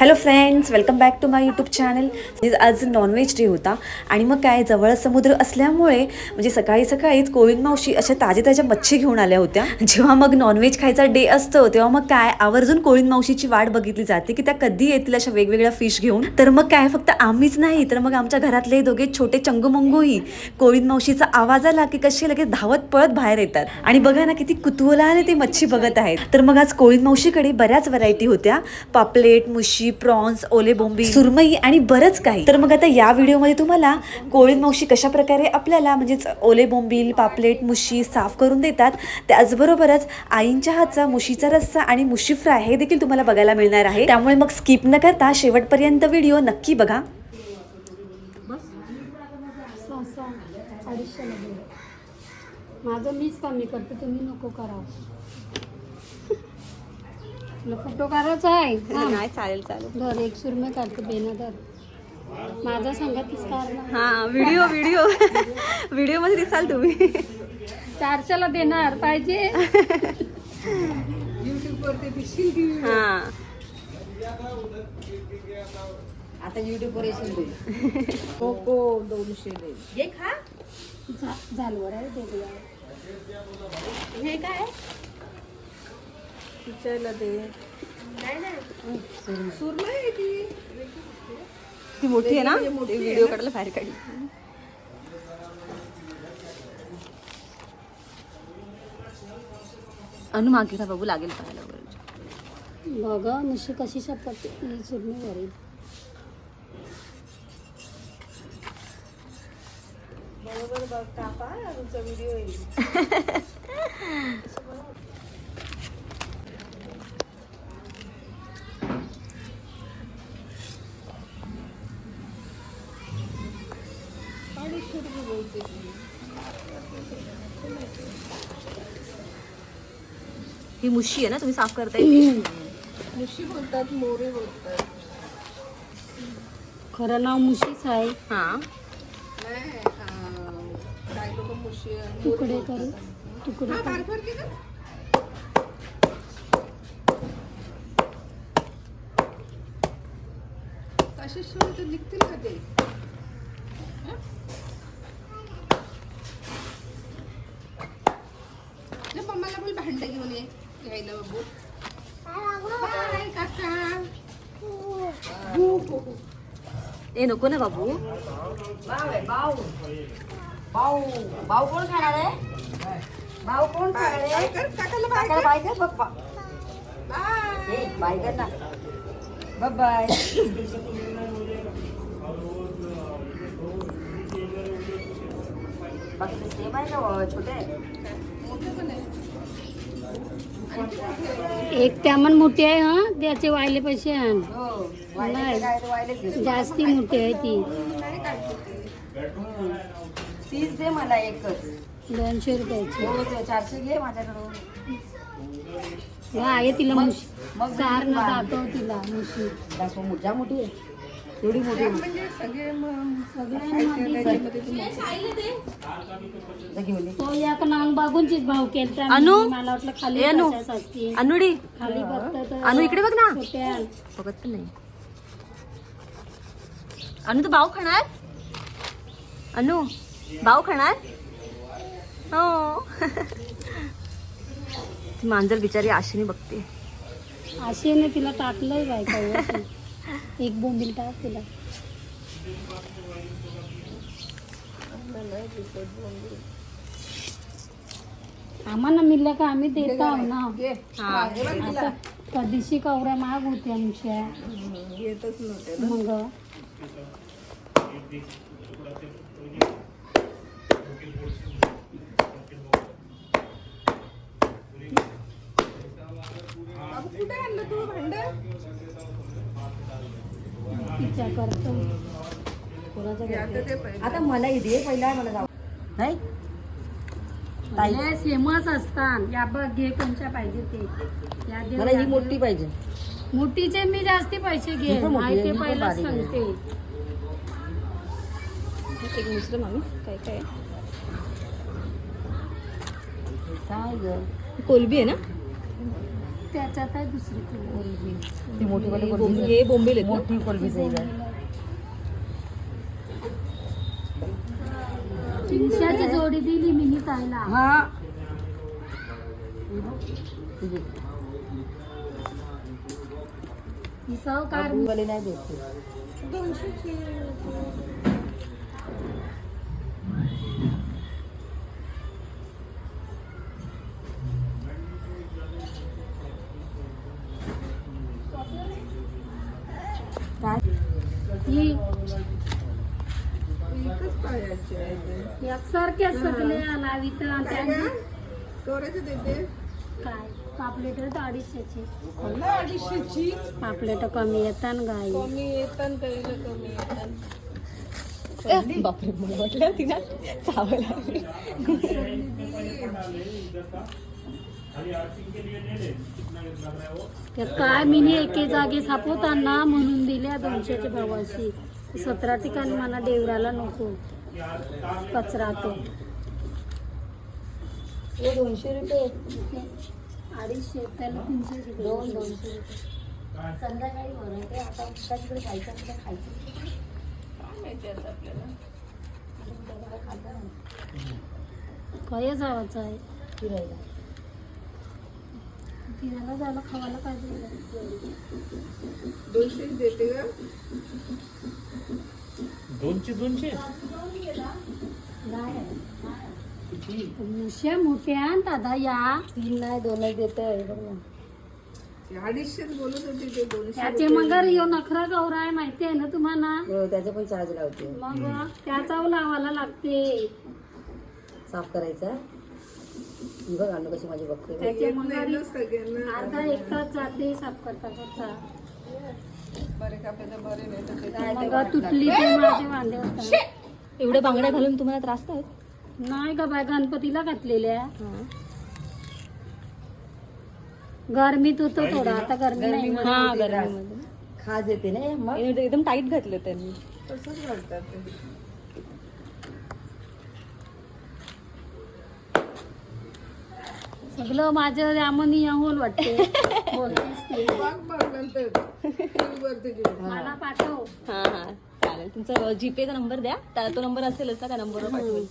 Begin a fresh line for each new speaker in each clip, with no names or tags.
Hello friends welcome back to my YouTube channel आज non veg day होता आणि मग काय जवळ समुद्र असल्यामुळे म्हणजे सकाळी सकाळीच कोविंद मावशी अशा ताज्या ताज्या मच्छी घेऊन आल्या होत्या. जेव्हा मग नॉनव्हेज खायचा डे असतो तेव्हा मग काय आवर्जून कोविंद मावशीची वाट बघितली जाते की त्या कधी येतील अशा वेगवेगळ्या फिश घेऊन. तर मग काय फक्त आम्हीच नाही तर मग आमच्या घरातले दोघे छोटे चंगुमंगूही कोविंद मावशीचा आवाज आला की कसे लगेच धावत पळत बाहेर येतात. आणि बघा ना किती कुतूहलाने ते मच्छी बघत आहेत. तर मग आज कोविंद मावशीकडे बऱ्याच व्हरायटी होत्या. पापलेट मुशी प्रॉन्स ओले बोंबी सुरमई आणि बरंच काही. तर मग आता या व्हिडिओमध्ये तुम्हाला कोळीन मावशी कशा प्रकारे आपल्याला म्हणजेच ओले बोंबील पापलेट मुशी साफ करून देतात त्याचबरोबरच आईंच्या हातचा मुशीचा रस्सा आणि मुशी फ्राय हे देखील तुम्हाला बघायला मिळणार आहे. त्यामुळे मग स्किप न करता शेवटपर्यंत व्हिडिओ नक्की बघा.
माझं मीच कमी करते तुम्ही नको करा तुला फोटो काढायचा आहे. हा.
नाही चालेल चालेल.
धर एक सुरमे काढते बेना धर. माझा संगतीच काढणार
हा व्हिडिओ व्हिडिओ. व्हिडिओमध्ये दिसाल तुम्ही.
चारशेला देणार पाहिजे?
हा.
आता युट्यूब वर येशील दे कोको दोनशे दे
झालवर आहे
हे काय?
तिच्याला दे ती.
ती मोठी आहे ना? व्हिडिओ काढला बाहेर काढली. अनु मागे ना बघू लागेल पाहायला वगैरे.
बघा मुशी कशी शपथ सुरमी वरील
बरोबर बघ कापा तुमचा व्हिडिओ येईल
ही मुशी आहे ना तुम्ही साफ करताय
मुशी बोलतात मोरे बोलतात.
खरं नाव मुशीच आहे.
हा.
नाही अं, काय लोक मुशी मोरे
तुकडे. करू तुकडे
हा,
करू.
तर निघतील का ते? मम्माला बोल भांड घेऊन ये. घ्यायला बाबू. बाय काका. हो, हो, हो.
ए नको ना बाबू.
बाय, बाय कर, काकाला बाय कर. बाय.
बाय बाकी सेम आहे का छोटे?
मोठे पण आहे.
एक त्यामन मोठी आहे हा त्याचे वायले पैसे आण
हो
नाही.
घे.
जास्ती मोठी आहे ती.
तीस दे मला एकच
दोनशे रुपयाची
हो चारशे घे माझ्याकडून
आहे तिला
मग-
कार ना. दाखव तिला मुशी
मोठ्या मोठी आहे एवढी मोठी
म्हणजे सगळे.
तो नांग बागूनचीच भाव केलता मी.
अनु?
मला वाटलं खाली
ए, अनु?
कशासाठी.
अनुडी
खाली बघता तर
अनु इकडे बघ ना
छोट्या
बघत पण नाही अनु तू भाव खाणार अनु भाव खाणार हो ती मांजर बिचारी आशेने बघते
आशेने तिला टाकलंय बायका व्यवस्थित. एक बोंबील टाक तिला आम्हाला मिळलं का आम्ही देत आहो ना.
हा.
कधीशी कवऱ्या महाग होत्या आमच्या. मग तिच्या करतो.
कोणाचं
आता पहिले.
मला दे पहिला मला जाऊ. नाही.
फेमस असतात. या बघ घे कोणच्या पाहिजे ते. या दे,
मला ही. मोठी पाहिजे.
मोठीचे मी जास्ती पैसे घे ते
आहे.
सांगते.
एक काय काय?
काय
कोलबी आहे ना?
त्याच्यात आहे दुसरी कोलबी.
ती मोठी वाली कोलबी
हे बोंबील आहेत ना?
मोठी कोलबी साईज आहे
तीनशेची जोडी दिली मी ताईला
हा वाली नाही देत ती.
एकसारख्या सगळ्या लावित
देते.
काय? पापलेट आहेत अडीचशेचे. पापलेट कमी येतात गाई.
कमी येतात पहिलं कमी येतात.
बापरे मला वाटलं तिला चावायला लागली.
काय मिनी एके जागी सापवताना म्हणून दिल्या दोनशेच्या भावाशी. सतरा ठिकाणी मला देवराला नको. कचरा तो।
हे दोनशे रुपये
अडीचशे त्याला तीनशे रुपये.
दोन दोनशे रुपये। संध्याकाळी बनवते आता तिकडे खायचं तिकडे खायचं
काय माहिती आता आपल्याला?
काय जावाचं आहे?
फिरायला.
फिरायला जायला खावायला पाहिजे.
दोनशे देते का?
दोनशे दोनशे
मोठ्या दादा या.
तीन नाही दोनच देत
ते अडीचशेच बोलत होती ते दोनशे
त्याचे मगर यो नखरा गौरा आहे माहिती आहे ना तुम्हाला?
हो, त्याचे पण चार्ज लावते.
मग त्याचा लावायला लागते.
साफ करायचा. ही बघ आणू कशी माझी बघते
त्याचे मगर
सगळ्यांना.
अर्धा एक तास जाते साफ करता करता. मग तुटली ते माझे वांदे
एवढ्या बांगड्या घालून तुम्हाला त्रास नाही होत?
नाही का बाय गणपतीला घातलेल्या. गरमीत होतो थोडा आता गरमी नाही
हा गरमीमध्ये.
खाज येते ना मग?
एकदम टाईट घातलं त्यांनी.
तसंच घालतात
सगळं माझं यामनी होल वाटते. मला पाठव.
हा हा. चालेल. तुमचा जीपेचा नंबर द्या. त्या तो नंबर असेलच ना त्या नंबरवर पाठवेल.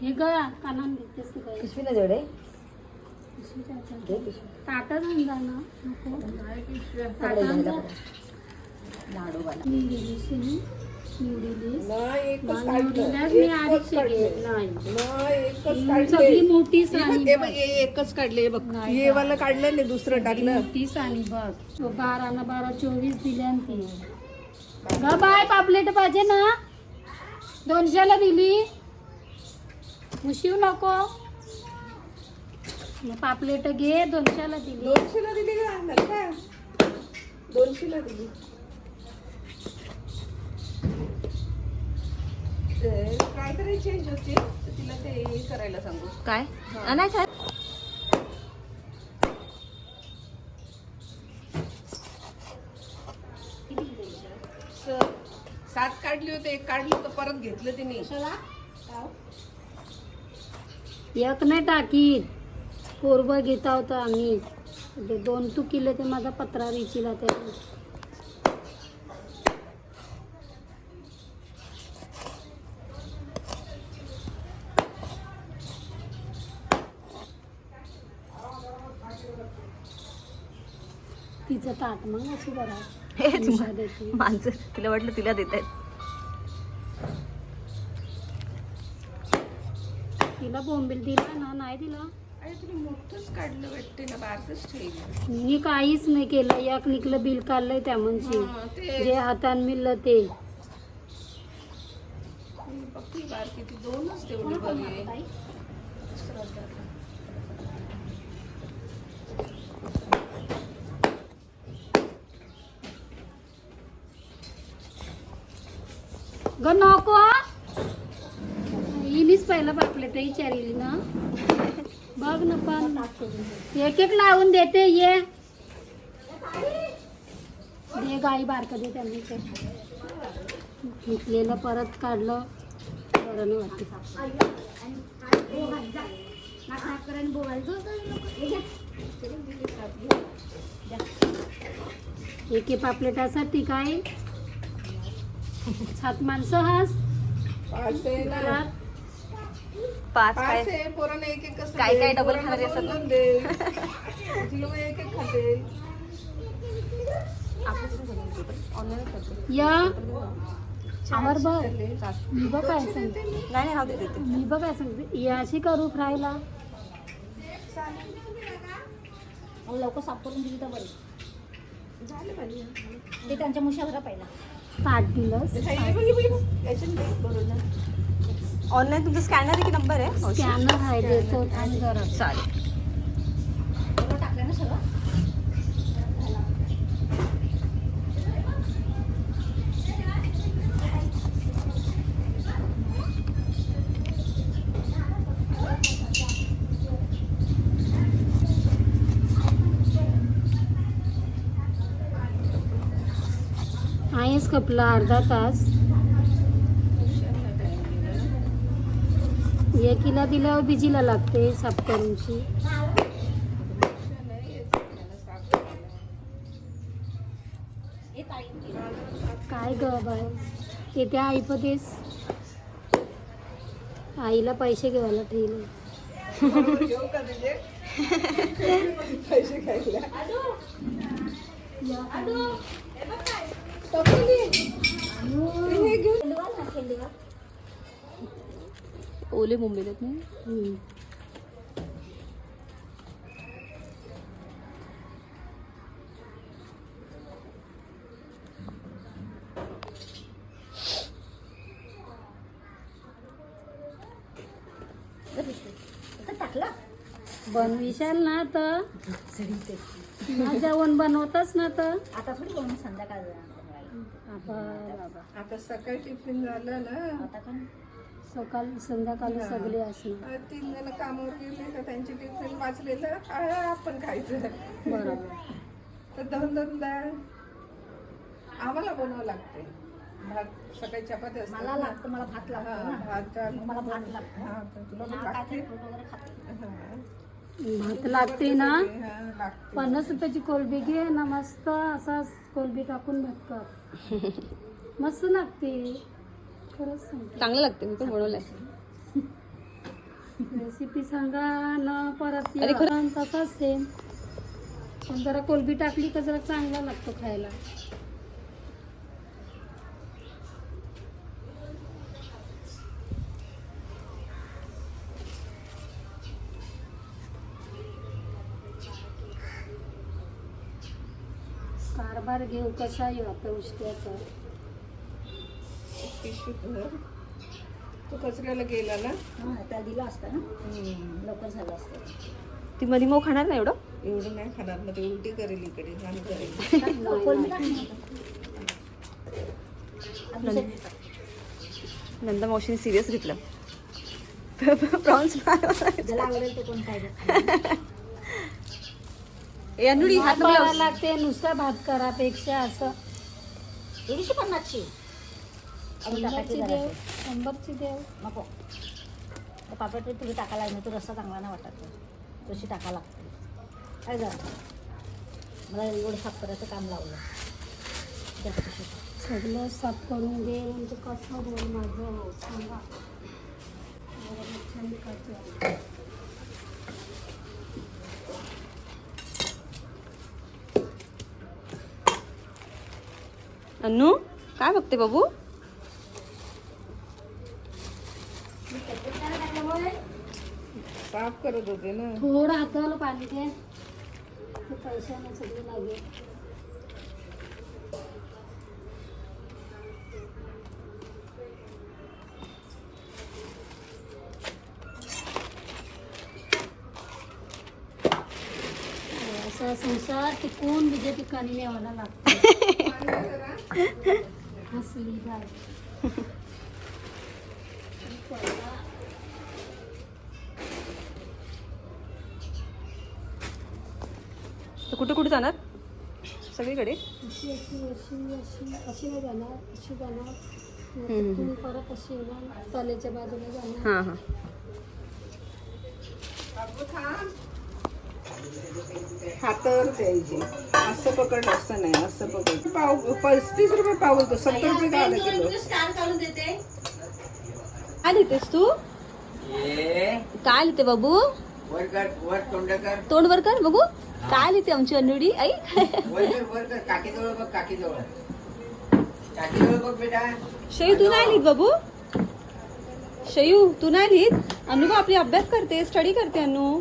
हे गया कानान घेतेस
जेवढे.
ताटच होऊन जा ना. नको.
पिशव्या.
मी गेलीस मी
एकच काढलं.
सगळी मोठी
बघ, हे बघ, एकच काढले. बघ वाला काढलं नाही दुसरं टाकलं.
मोठी साणी बघ. तो बारा ना बारा चोवीस दिल्या ती. ग बाय पापलेट पाहिजे ना. दोनशेला दिली. मुशिव नको. पापलेट घे दोनशेला दिली.
दोनशेला दिली का? दोनशेला दिली ते काहीतरी चेंज होते. तर तिला ते हे करायला सांगू.
काय? नाही साहेब?
स- सात काढली होते एक काढली तर परत घेतलं तिने.
एक नाही टाकीत कोरबं घेता होता आम्ही. ते दोन तू किलो ते माझा पत्रा रिचिला ते तिचं ताट मग असं बरं.
माणसं तिला वाटलं तिला देत आहेत.
तिला बोंबील दिला ना नाही दिला.
अरे तिने मोठंच काढलं वाटते ना बारकच ठेवलं.
मी काहीच नाही केलं. एक निकलं बिल काढलंय त्या म्हणशी
ते
जे हातान मिळलं ते.
बारकी ती दोनच तेवढी बरी आहे
नको हिनीच पहिलं पापलेट विचारली ना. बघ ना पण. एक एक लावून देते ये. दे गाई बारक दे त्यांनी घेतलेलं परत काढलं. बरं नाही वाटत. एक एक पापलेटासाठी काय? सात माणसं हास.
पाच आहे ना.
घरात
पाच
पाच
काय
आहे पोरांना एक एक कसं
काय- काय डबल खाणारे असतात
लोक एक एक खाते.
ऑनलाईन करते
या आवर बघ. मी बघ काय सांगते.
नाही नाही राहू दे देते.
मी बघ काय सांगते. याशी करू फ्रायला.
लवकर साफ करून दिली तर बरं. ते त्यांच्या मुशावरा पहिला.
ताट दिलंस
ऑनलाईन तुमचा स्कॅनर आहे की नंबर आहे?
स्कॅनर आहे आणि
चालेल
आहेस कपला अर्धा तास. एकीला दिल्यावर बिजीला लागते साफ करूनची. काय ग बाय ते त्या ऐपतेस आईला पैसे घ्यायला ठेवले.
पैसे घ्यायला टोपली. हे घेऊन
खेंडवा ना खेंडवा
ओले मुंबईत आहेत नाही
टाकला
बनविशाल ना तर जेवण बनवतच ना तर
आता थोडी बनवून संध्याकाळ
आता
सकाळी टिफिन झालं ना.
आता का
सकाळ संध्याकाळी सगळे असणार.
तीन जण कामावर गेले का त्यांचे टिफिन वाचलेलं. आपण खायचं.
बरोबर.
तर दोन दोनदा आम्हाला बनवावं लागते. भात सकाळी चपाती असते
मला लागतं मला भात लागतो
हा,
ना.
भात
मला भात लागतो.
हा, तर तुला पण लागते. हा.
भात लागते ना. पन्नास रुपयाची कोलबी घे ना मस्त असा कोलबी टाकून भात कर. मस्त लागते. खरंच सांगते.
चांगलं लागते मी पण बनवलंय.
रेसिपी सांगा ना परत. तसाच सेम पण जरा कोलबी टाकली का जरा चांगला लागतो खायला. कारभार घेऊ कसा येऊ आता उष्ट्याचा?
पिशवी भर. तू कचऱ्याला गेला ना?
हा त्याला दिलं असतं ना? लवकर झालं असतं.
ती मधी मऊ खाणार ना एवढं?
एवढं नाही खाणार मग ते उलटी करेल इकडे आणि करेल.
कोलंबी टाक ना. आणि दुसरं-
नंदा मावशीने सिरियस घेतलं. प्रॉन्स
ज्याला आवडेल ते कोण काय
अनुडी हात लावू.
लागते नुसता भात करापेक्षा असं.
दीडशे पन्नासची.
शंभरची देव. शंभरची देव.
नको. तर पापड तुम्ही टाकायला नाही तो रस्सा चांगला नाही वाटत. तशी टाका लागते. काय जरा मला एवढं साफ करायचं काम लावलं.
सगळं साफ करून दे म्हणजे कसं बोल माझं? सांगा. जरा मच्छांनी
अन्नू काय बघते बाबू?
साफ़ करत होते ना.
थोडं हाताला पाणी दे. पैशाने सगळे लागेल असा संसार टिकून विजय ठिकाणी न्यावाला लागतो
कुठे कुठे जाणार? सगळीकडे?
अशी अशी अशी अशी अशी नाही जाणार अशी जाणार. तुम्ही परत अशी येणार तलेच्या बाजूला जाणार
हां हां
हातावर द्यायचे. असं पकड असं नाही असं पकड. पाव पस्तीस रुपये पाव होतो सत्तर रुपये काय आलं किलो?
काय लिहितेस तू? काय लिहिते बाबू?
तोंड कर
वर कर बघू. काय लिहिते आमची अनुडी आई शयू तू नाही लिहित बाबू? शयू तू नाही लिहित? अनु आपली अभ्यास करते स्टडी करते अनु.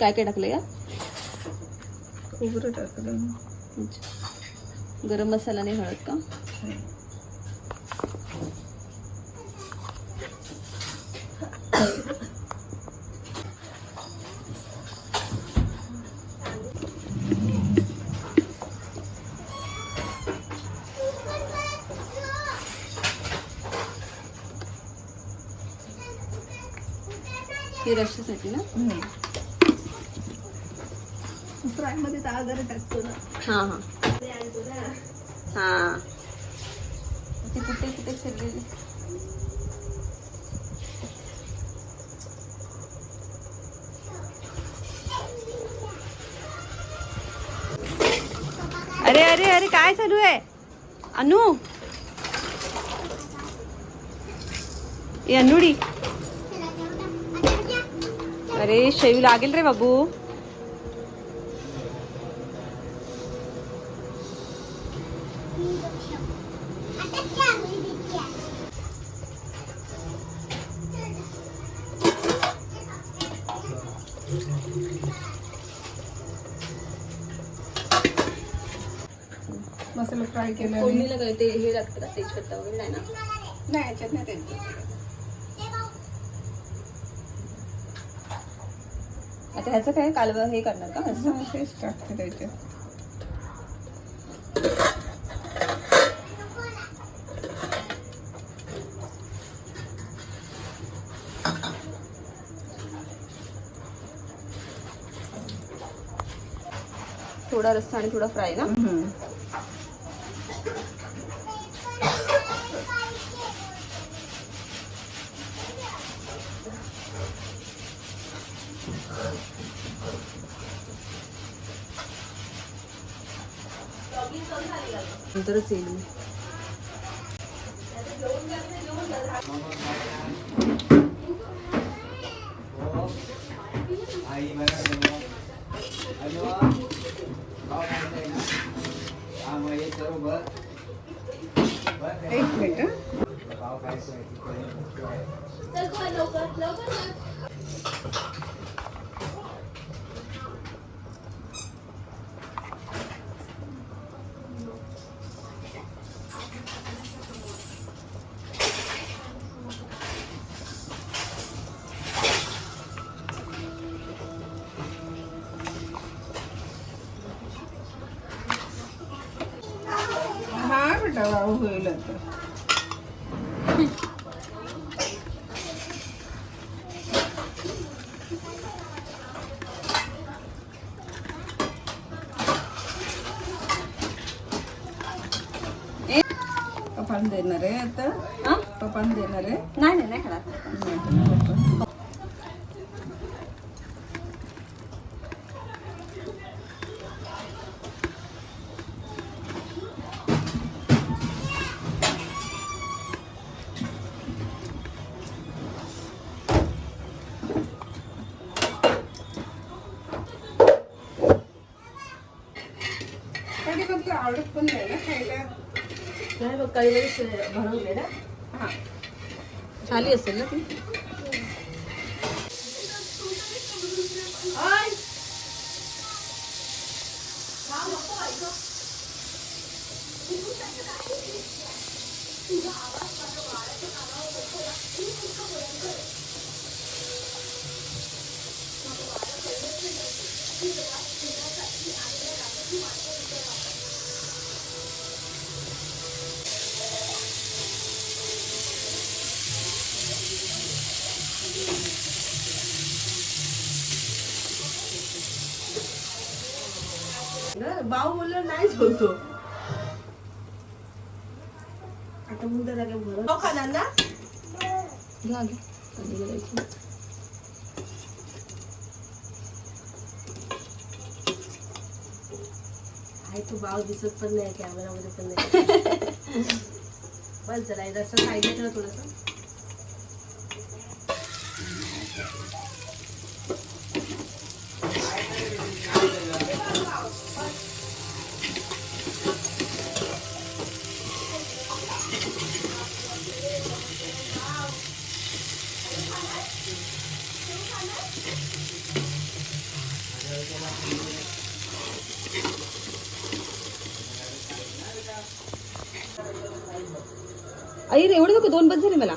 काय काय टाकलं या
खोबरं टाकलं
अच्छा. गरम मसाला नाही हळद का? ही ना?
मध्ये जरा टाकतो ना.
हां हां. हां. ते कुठे कुठे फिरलेले. अरे अरे अरे काय चालू आहे? अनु? अनुडी. अरे शयू लागेल रे बाबू.
फ्राय केला
फोडणीला काय ते हे लागतं का? तेजपत्ता वगैरे नाही ना?
नाही याच्यात नाही द्यायचं
आता ह्याचं काय? कालवा हे करणार का? असं
हा, तेच टाकते त्याच्यात
थोडा रस्सा आणि थोडा फ्राय ना?
हम्म.
नंतरच येईल मी
आई बघा हॅलो पाव खायचंय ना हा मग हे सर्व बघ बघ
एक मिनिट हं.
पाव खायचंय तिकडे.
हा बेटा वाव होईल आता पप्पान देणार आहे आता
हा?
पप्पान देणार आहे
नाही नाही नाही
आवडत पण नाही ना खायला
नाही बघ काही वेळेस भरवले ना
हां
झाली असेल ना ती
Thank you. बोलतो आता मुंडा जागे भरत खाणार ना गेलायची आहे तू बाव दिसत पण नाही कॅमेरामध्ये पण नाही. बस जरा रस्ता ठेवा थोडंसं आई रे एवढं नको दोन बस झाले मला.